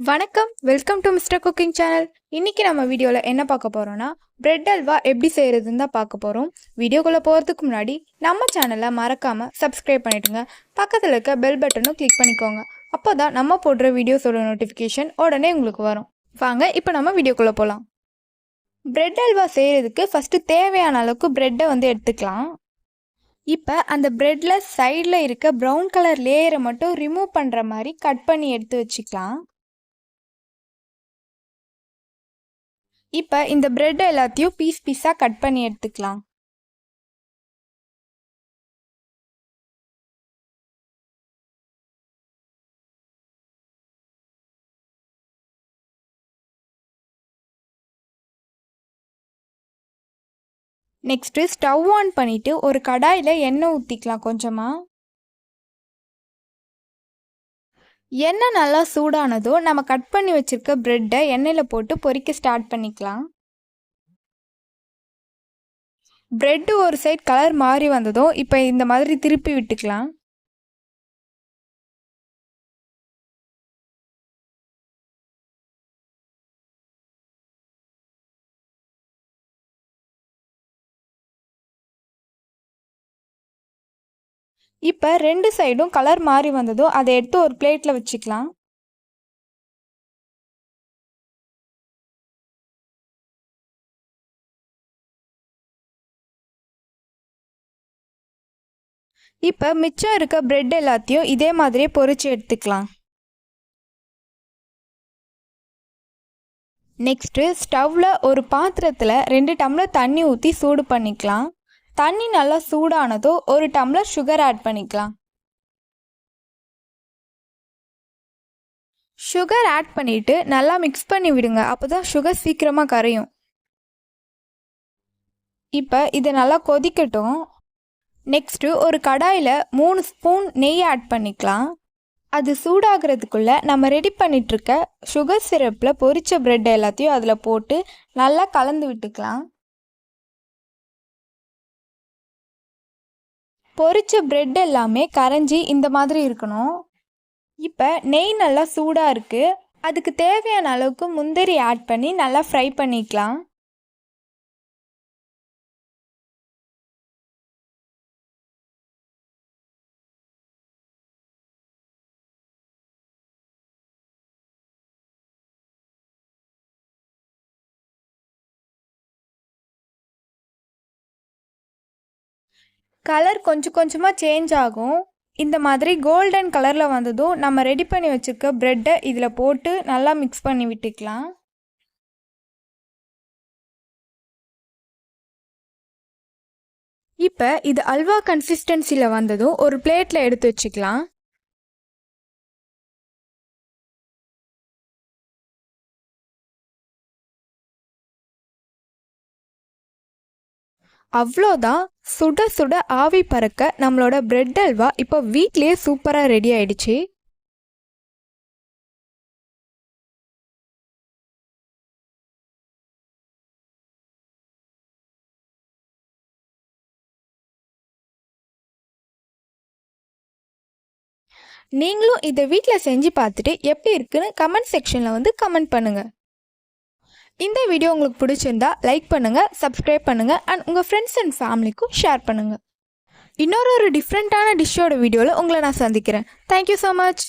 வணக்கம். Welcome to mister cooking channel இன்றைக்கி நம்ம வீடியோவில் என்ன பார்க்க போகிறோன்னா பிரெட் அல்வா எப்படி செய்கிறதுன்னு தான் பார்க்க போகிறோம் வீடியோக்குள்ளே போகிறதுக்கு முன்னாடி நம்ம சேனலை மறக்காமல் சப்ஸ்கிரைப் பண்ணிவிடுங்க பக்கத்தில் இருக்க பெல் பட்டனும் கிளிக் பண்ணிக்கோங்க. அப்போ தான் நம்ம போடுற வீடியோஸோட நோட்டிஃபிகேஷன் உடனே உங்களுக்கு வரும். வாங்க இப்போ நம்ம வீடியோக்குள்ளே போகலாம் பிரெட் அல்வா செய்கிறதுக்கு ஃபஸ்ட்டு தேவையான அளவுக்கு ப்ரெட்டை வந்து எடுத்துக்கலாம். இப்போ அந்த ப்ரெட்டில் சைடில் இருக்க ப்ரௌன் கலர் லேயரை மட்டும் ரிமூவ் பண்ணுற மாதிரி கட் பண்ணி எடுத்து வச்சுக்கலாம். இப்போ இந்த பிரெட் எல்லாத்தையும் பீஸ் பீஸாக கட் பண்ணி எடுத்துக்கலாம். நெக்ஸ்ட்டு ஸ்டவ் ஆன் பண்ணிவிட்டு ஒரு கடாயில் எண்ணெய் ஊற்றிக்கலாம் கொஞ்சமாக எண்ணெய் நல்லா சூடானதும் நம்ம கட் பண்ணி வச்சுருக்க ப்ரெட்டை எண்ணெயில் போட்டு பொரிக்க ஸ்டார்ட் பண்ணிக்கலாம். ப்ரெட்டு ஒரு சைட் கலர் மாறி வந்ததும் இப்போ இந்த மாதிரி திருப்பி விட்டுக்கலாம். இப்போ ரெண்டு சைடும் கலர் மாறி வந்ததும் அதை எடுத்து ஒரு பிளேட்டில் வச்சுக்கலாம். இப்போ மிச்சம் இருக்க பிரெட் எல்லாத்தையும் இதே மாதிரியே பொறிச்சு எடுத்துக்கலாம். நெக்ஸ்ட்டு ஸ்டவ்வில் ஒரு பாத்திரத்தில் ரெண்டு டம்ளர் தண்ணி ஊற்றி சூடு பண்ணிக்கலாம். தண்ணி நல்லா சூடானதோ ஒரு டம்ளர் சுகர் ஆட் பண்ணிக்கலாம். சுகர் ஆட் பண்ணிவிட்டு நல்லா மிக்ஸ் பண்ணி விடுங்க. அப்போ தான் சுகர் சீக்கிரமாக கரையும். இப்போ இதை நல்லா கொதிக்கட்டும். நெக்ஸ்ட்டு ஒரு கடாயில் மூணு ஸ்பூன் நெய் ஆட் பண்ணிக்கலாம். அது சூடாகிறதுக்குள்ளே நம்ம ரெடி பண்ணிகிட்ருக்க சுகர் சிரப்பில் பொரித்த ப்ரெட் எல்லாத்தையும் அதில் போட்டு நல்லா கலந்து விட்டுக்கலாம். பொரிச்ச ப்ரெட் எல்லாமே கரைஞ்சி இந்த மாதிரி இருக்கணும். இப்போ நெய் நல்லா சூடாக இருக்குது அதுக்கு தேவையான அளவுக்கு முந்திரி ஆட் பண்ணி நல்லா ஃப்ரை பண்ணிக்கலாம். கலர் கொஞ்சம் கொஞ்சமாக சேஞ்ச் ஆகும். இந்த மாதிரி கோல்டன் கலரில் வந்ததும் நம்ம ரெடி பண்ணி வச்சுருக்க ப்ரெட்டை இதில் போட்டு நல்லா மிக்ஸ் பண்ணி விட்டுக்கலாம். இப்போ இது அல்வா கன்சிஸ்டன்சியில் வந்ததும் ஒரு பிளேட்டில் எடுத்து வச்சுக்கலாம். அவ்வளோதான். சுட சுட ஆவி பறக்க நம்மளோட பிரெட் அல்வா இப்போ வீட்லேயே சூப்பராக ரெடி ஆயிடுச்சு. நீங்களும் இதை வீட்டில் செஞ்சு பார்த்துட்டு எப்படி இருக்குன்னு கமெண்ட் செக்ஷனில் வந்து கமெண்ட் பண்ணுங்கள் இந்த வீடியோ உங்களுக்கு பிடிச்சிருந்தா லைக் பண்ணுங்கள் சப்ஸ்கிரைப் பண்ணுங்கள் அண்ட் உங்கள் ஃப்ரெண்ட்ஸ் அண்ட் ஃபேமிலிக்கும் ஷேர் பண்ணுங்கள் இன்னொரு ஒரு டிஃப்ரெண்ட்டான டிஷ்ஷோட வீடியோவில் உங்களை நான் சந்திக்கிறேன். Thank you so much